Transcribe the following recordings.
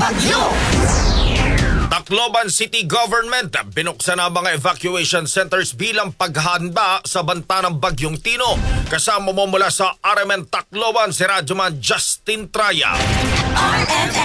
Bagyo! Tacloban City Government binuksan ang mga evacuation centers bilang paghahanda sa banta ng Bagyong Tino. Kasama mo mula sa RMN Tacloban si Radyoman Justin Traya. RMN!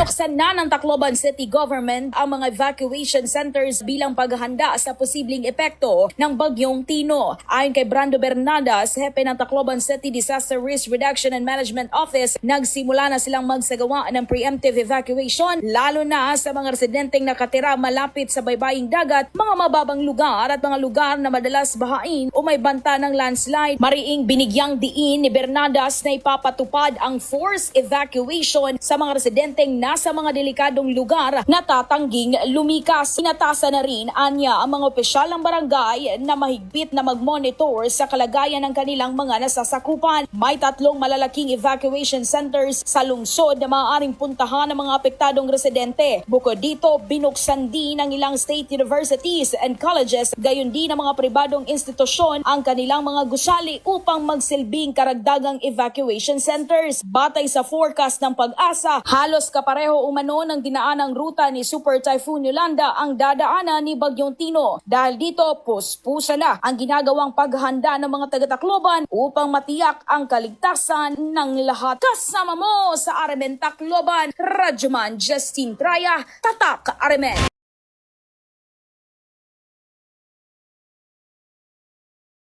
Binuksan na ng Tacloban City Government ang mga evacuation centers bilang paghahanda sa posibleng epekto ng bagyong Tino. Ayon kay Brando Bernadas, hepe ng Tacloban City Disaster Risk Reduction and Management Office, nagsimula na silang magsagawa ng preemptive evacuation lalo na sa mga residenteng nakatira malapit sa baybaying dagat, mga mababang lugar at mga lugar na madalas bahain o may banta ng landslide. Mariing binigyang diin ni Bernadas na ipapatupad ang forced evacuation sa mga residenteng nasa mga delikadong lugar na tatangging lumikas. Sinatasa na rin anya ang mga opisyal ng barangay na mahigpit na mag-monitor sa kalagayan ng kanilang mga nasasakupan. May tatlong malalaking evacuation centers sa lungsod na maaaring puntahan ng mga apektadong residente. Bukod dito, binuksan din ng ilang state universities and colleges, gayon din ng mga pribadong institusyon ang kanilang mga gusali upang magsilbing karagdagang evacuation centers. Batay sa forecast ng pag-asa, halos kapareho umano ng dinaanang ruta ni Super Typhoon Yolanda ang dadaanan ni Bagyong Tino. Dahil dito, puspusa na ang ginagawang paghahanda ng mga taga-Tacloban upang matiyak ang kaligtasan ng lahat. Kasama mo sa Aramen Tacloban, Radyoman Justin Traya, Tatak Aramen.